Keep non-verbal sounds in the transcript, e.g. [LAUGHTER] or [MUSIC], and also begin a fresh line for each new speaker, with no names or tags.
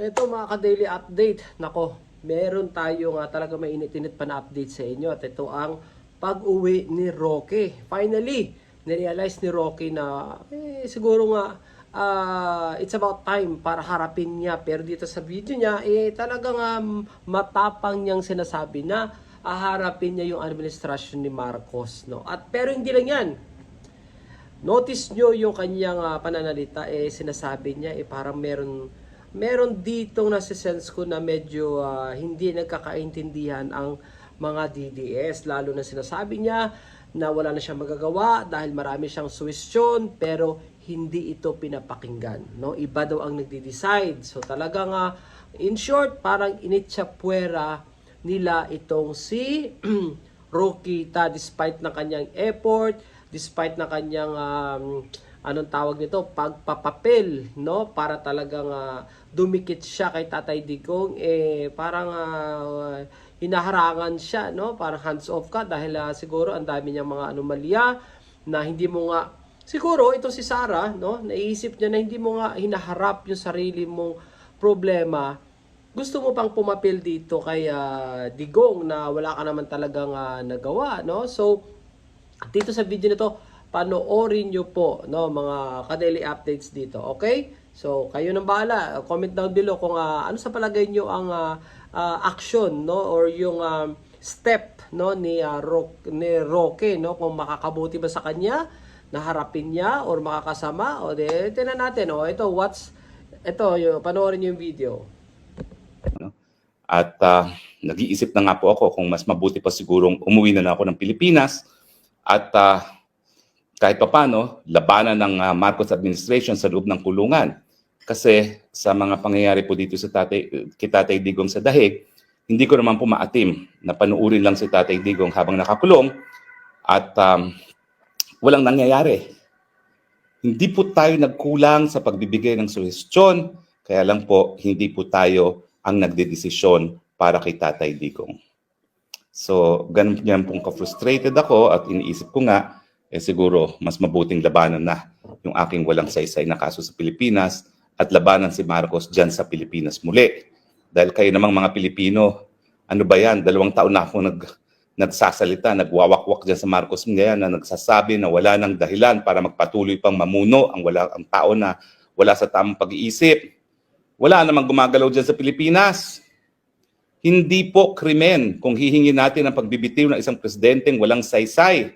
Ito mga ka-daily update. Nako, meron tayo nga talaga mainit-init pa na update sa inyo. At ito ang pag-uwi ni Rocky. Finally, nirealize ni Rocky na eh, siguro nga ah, it's about time para harapin niya. Pero dito sa video niya, eh talagang um, matapang niyang sinasabi na aharapin niya yung administrasyon ni Marcos. No? At pero hindi lang yan. Notice nyo yung kanyang ah, pananalita, eh sinasabi niya, eh parang meron, meron ditong nasisense ko na medyo ah, hindi nagkakaintindihan ang mga DDS. Lalo na sinasabi niya na wala na siyang magagawa dahil marami siyang suwestyon, pero hindi ito pinapakinggan. No? Iba daw ang nagde-decide. So talagang, ah, in short, parang initsapwera nila itong si [CLEARS THROAT] Rocky Ta despite ng kanyang effort, despite ng kanyang um, anong tawag nito, pagpapapel, no? Para talagang ah, dumikit siya kay Tatay Digong eh parang ah, hinaharangan siya, no? Parang hands off ka dahil ah, siguro ang dami niyang mga anomalya na hindi mo nga siguro ito si Sarah, no? Naisip niya na hindi mo nga hinaharap yung sarili mong problema gusto mo pang pumapil dito kay ah, Digong na wala ka naman talagang ah, nagawa, no? So, dito sa video na to, panoorin nyo po, no, mga ka-daily updates dito, okay? So, kayo nang bahala. Comment down below kung ah, ano sa palagay nyo ang ah, ah, action, no, or yung um, step, no, ni, ah, Rock, ni Roque, no, kung makakabuti ba sa kanya, naharapin niya, or makakasama, o de, tinan natin, oh, ito, what's, ito, yung, panoorin nyo yung video.
At ah, nag-iisip na nga po ako kung mas mabuti pa sigurong umuwi na lang ako ng Pilipinas at ah, kahit pa paano, labanan ng ah, Marcos administration sa loob ng kulungan. Kasi sa mga pangyayari po dito sa tatay, kay Tatay Digong sa Dahig, hindi ko naman po maatim na panuurin lang si Tatay Digong habang nakakulong at um, walang nangyayari. Hindi po tayo nagkulang sa pagbibigay ng suhestyon, kaya lang po hindi po tayo ang nagdedesisyon para kay Tatay Digong. So, ganun yan pong ka-frustrated ako at iniisip ko nga, eh siguro mas mabuting labanan na yung aking walang saysay na kaso sa Pilipinas at labanan si Marcos dyan sa Pilipinas muli. Dahil kayo namang mga Pilipino, ano ba yan, dalawang taon na ako nag, nagsasalita, nagwawakwak dyan sa Marcos ngayon na nagsasabi na wala nang dahilan para magpatuloy pang mamuno ang, wala, ang tao na wala sa tamang pag-iisip. Wala namang gumagalaw dyan sa Pilipinas. Hindi po krimen kung hihingin natin ang pagbibitiw ng isang presidenteng walang saysay.